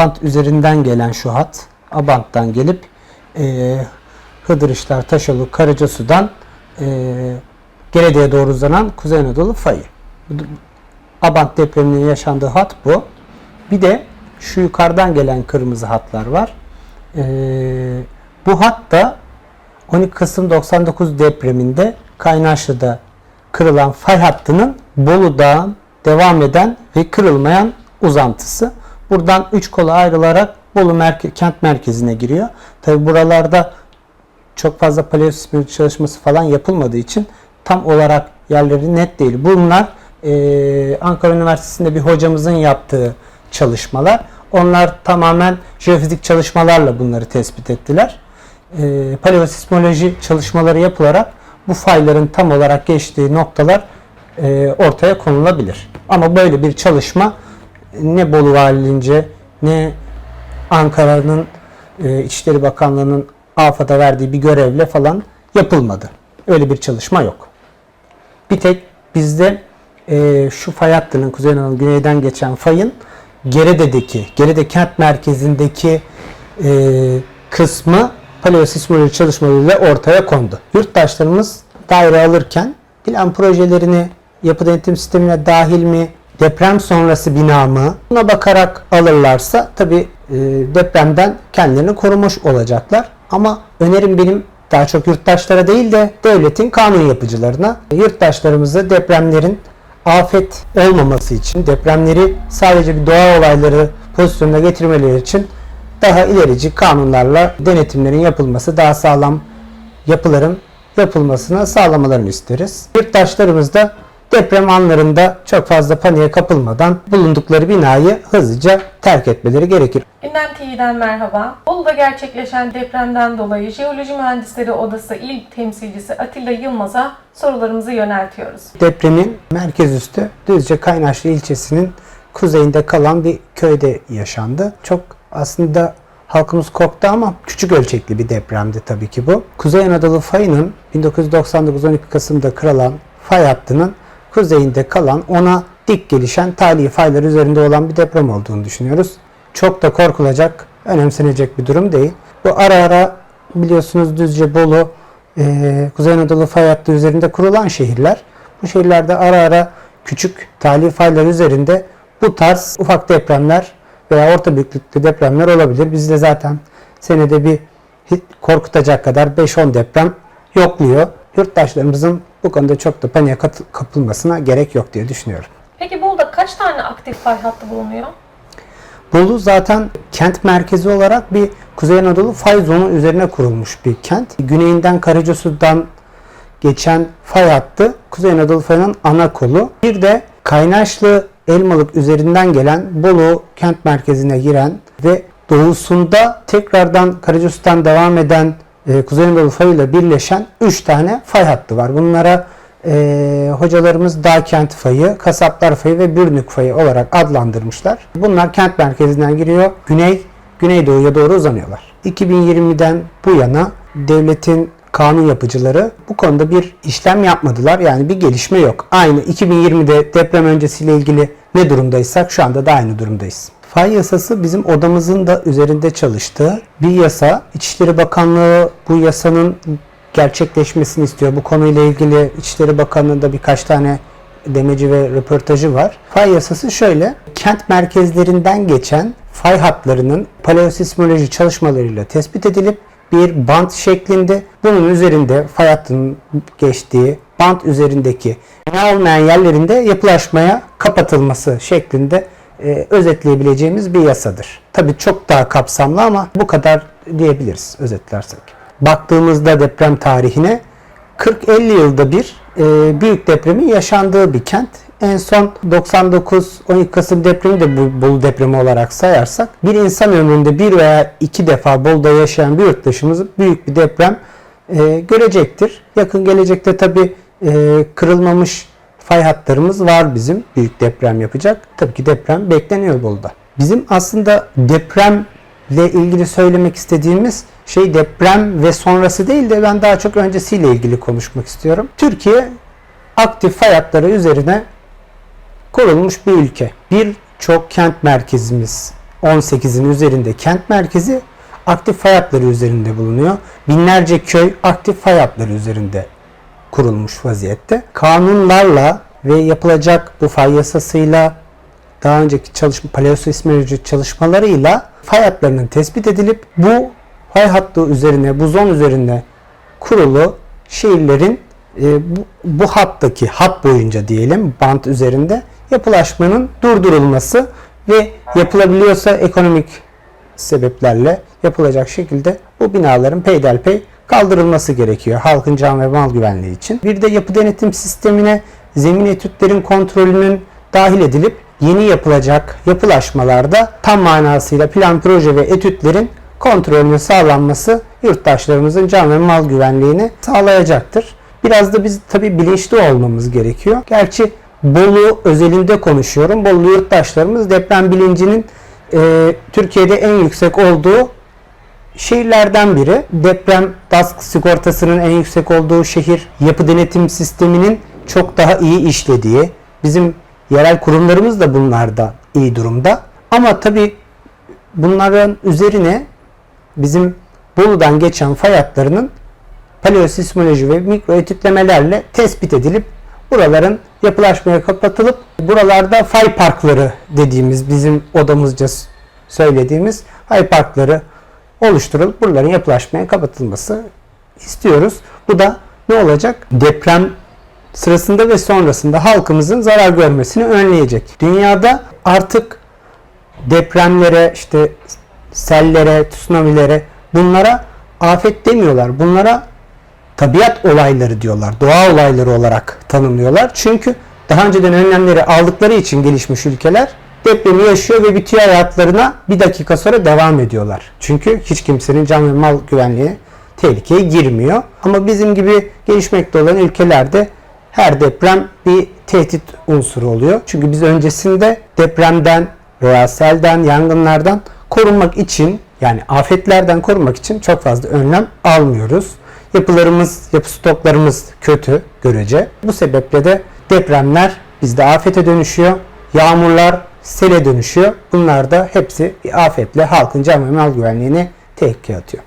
Abant üzerinden gelen şu hat, Abant'tan gelip e, Hıdırışlar, Taşolu, Karacasu'dan e, Gerede'ye doğru uzanan Kuzey Anadolu fayı. Abant depreminin yaşandığı hat bu. Bir de şu yukarıdan gelen kırmızı hatlar var. E, bu hat da 12 Kasım 99 depreminde Kaynaşlı'da kırılan fay hattının Bolu Dağı'nın devam eden ve kırılmayan uzantısı. Buradan üç kola ayrılarak Bolu merke- kent merkezine giriyor. Tabi buralarda çok fazla paleosismoloji çalışması falan yapılmadığı için tam olarak yerleri net değil. Bunlar eee, Ankara Üniversitesi'nde bir hocamızın yaptığı çalışmalar. Onlar tamamen jeofizik çalışmalarla bunları tespit ettiler. Eee paleosismoloji çalışmaları yapılarak bu fayların tam olarak geçtiği noktalar eee, ortaya konulabilir. Ama böyle bir çalışma ne Bolu Valiliğince ne Ankara'nın e, İçişleri Bakanlığı'nın AFAD'a verdiği bir görevle falan yapılmadı. Öyle bir çalışma yok. Bir tek bizde e, şu fay hattının Kuzey Anadolu güneyden geçen fayın Gerede'deki, Gerede kent merkezindeki e, kısmı paleosismoloji çalışmalarıyla ortaya kondu. Yurttaşlarımız daire alırken plan projelerini yapı denetim sistemine dahil mi, deprem sonrası bina mı buna bakarak alırlarsa tabi depremden kendilerini korumuş olacaklar. Ama önerim benim daha çok yurttaşlara değil de devletin kanun yapıcılarına yurttaşlarımızı depremlerin afet olmaması için depremleri sadece bir doğa olayları pozisyonuna getirmeleri için daha ilerici kanunlarla denetimlerin yapılması, daha sağlam yapıların yapılmasına sağlamalarını isteriz. Yurttaşlarımız da deprem anlarında çok fazla paniğe kapılmadan bulundukları binayı hızlıca terk etmeleri gerekir. Gündem TV'den merhaba. Bolu'da gerçekleşen depremden dolayı Jeoloji Mühendisleri Odası İl Temsilcisi Atilla Yılmaz'a sorularımızı yöneltiyoruz. Depremin merkez üstü Düzce Kaynaşlı ilçesinin kuzeyinde kalan bir köyde yaşandı. Çok aslında halkımız korktu ama küçük ölçekli bir depremdi tabii ki bu. Kuzey Anadolu fayının 1999-12 Kasım'da kırılan fay hattının kuzeyinde kalan ona dik gelişen tali faylar üzerinde olan bir deprem olduğunu düşünüyoruz. Çok da korkulacak, önemsenecek bir durum değil. Bu ara ara biliyorsunuz Düzce, Bolu, e, Kuzey Anadolu fay hattı üzerinde kurulan şehirler. Bu şehirlerde ara ara küçük tali faylar üzerinde bu tarz ufak depremler veya orta büyüklükte depremler olabilir. Bizde zaten senede bir korkutacak kadar 5-10 deprem yokluyor. Yurttaşlarımızın bu konuda çok da paniğe kapılmasına gerek yok diye düşünüyorum. Peki Bolu'da kaç tane aktif fay hattı bulunuyor? Bolu zaten kent merkezi olarak bir Kuzey Anadolu fay zonu üzerine kurulmuş bir kent. Güneyinden Karacasu'dan geçen fay hattı Kuzey Anadolu fayının ana kolu. Bir de Kaynaşlı Elmalık üzerinden gelen Bolu kent merkezine giren ve doğusunda tekrardan Karacasu'dan devam eden e, Kuzey Anadolu fayıyla birleşen 3 tane fay hattı var. Bunlara e, hocalarımız Dağ Kent Fayı, Kasaplar Fayı ve Bürnük Fayı olarak adlandırmışlar. Bunlar kent merkezinden giriyor. Güney, Güneydoğu'ya doğru uzanıyorlar. 2020'den bu yana devletin kanun yapıcıları bu konuda bir işlem yapmadılar. Yani bir gelişme yok. Aynı 2020'de deprem öncesiyle ilgili ne durumdaysak şu anda da aynı durumdayız. Fay yasası bizim odamızın da üzerinde çalıştığı bir yasa. İçişleri Bakanlığı bu yasanın gerçekleşmesini istiyor. Bu konuyla ilgili İçişleri Bakanlığı'nda birkaç tane demeci ve röportajı var. Fay yasası şöyle. Kent merkezlerinden geçen fay hatlarının paleosismoloji çalışmalarıyla tespit edilip bir bant şeklinde bunun üzerinde fay hattının geçtiği bant üzerindeki bina olmayan yerlerinde yapılaşmaya kapatılması şeklinde e, özetleyebileceğimiz bir yasadır. Tabii çok daha kapsamlı ama bu kadar diyebiliriz özetlersek. Baktığımızda deprem tarihine 40-50 yılda bir e, büyük depremin yaşandığı bir kent. En son 99 12 Kasım depremi de bu Bolu depremi olarak sayarsak bir insan ömründe bir veya iki defa Bolu'da yaşayan bir yurttaşımız büyük bir deprem e, görecektir. Yakın gelecekte tabi kırılmamış fay hatlarımız var bizim büyük deprem yapacak. Tabii ki deprem bekleniyor Bolu'da. Bizim aslında depremle ilgili söylemek istediğimiz şey deprem ve sonrası değil de ben daha çok öncesiyle ilgili konuşmak istiyorum. Türkiye aktif fay hatları üzerine kurulmuş bir ülke. Birçok kent merkezimiz 18'in üzerinde kent merkezi aktif fay hatları üzerinde bulunuyor. Binlerce köy aktif fay hatları üzerinde kurulmuş vaziyette. Kanunlarla ve yapılacak bu fay yasasıyla daha önceki çalışma paleosismoloji çalışmalarıyla fay hatlarının tespit edilip bu fay hattı üzerine, bu zon üzerine kurulu şehirlerin e, bu, bu hattaki hat boyunca diyelim bant üzerinde yapılaşmanın durdurulması ve yapılabiliyorsa ekonomik sebeplerle yapılacak şekilde bu binaların peyderpey kaldırılması gerekiyor halkın can ve mal güvenliği için. Bir de yapı denetim sistemine zemin etütlerin kontrolünün dahil edilip yeni yapılacak yapılaşmalarda tam manasıyla plan proje ve etütlerin kontrolünün sağlanması yurttaşlarımızın can ve mal güvenliğini sağlayacaktır. Biraz da biz tabi bilinçli olmamız gerekiyor. Gerçi Bolu özelinde konuşuyorum. Bolu yurttaşlarımız deprem bilincinin e, Türkiye'de en yüksek olduğu şehirlerden biri. Deprem DASK sigortasının en yüksek olduğu şehir. Yapı denetim sisteminin çok daha iyi işlediği. Bizim yerel kurumlarımız da bunlarda iyi durumda. Ama tabi bunların üzerine bizim Bolu'dan geçen fay hatlarının paleosismoloji ve mikroetütlemelerle tespit edilip buraların yapılaşmaya kapatılıp buralarda fay parkları dediğimiz bizim odamızca söylediğimiz fay parkları oluşturulup buraların yapılaşmaya kapatılması istiyoruz. Bu da ne olacak? Deprem sırasında ve sonrasında halkımızın zarar görmesini önleyecek. Dünyada artık depremlere, işte sellere, tsunamilere bunlara afet demiyorlar. Bunlara tabiat olayları diyorlar. Doğa olayları olarak tanımlıyorlar. Çünkü daha önceden önlemleri aldıkları için gelişmiş ülkeler depremi yaşıyor ve bitiyor hayatlarına bir dakika sonra devam ediyorlar. Çünkü hiç kimsenin can ve mal güvenliği tehlikeye girmiyor. Ama bizim gibi gelişmekte olan ülkelerde her deprem bir tehdit unsuru oluyor. Çünkü biz öncesinde depremden veya selden, yangınlardan korunmak için yani afetlerden korunmak için çok fazla önlem almıyoruz. Yapılarımız, yapı stoklarımız kötü görece. Bu sebeple de depremler bizde afete dönüşüyor. Yağmurlar sele dönüşüyor. Bunlar da hepsi bir afetle halkın can ve mal güvenliğini tehlikeye atıyor.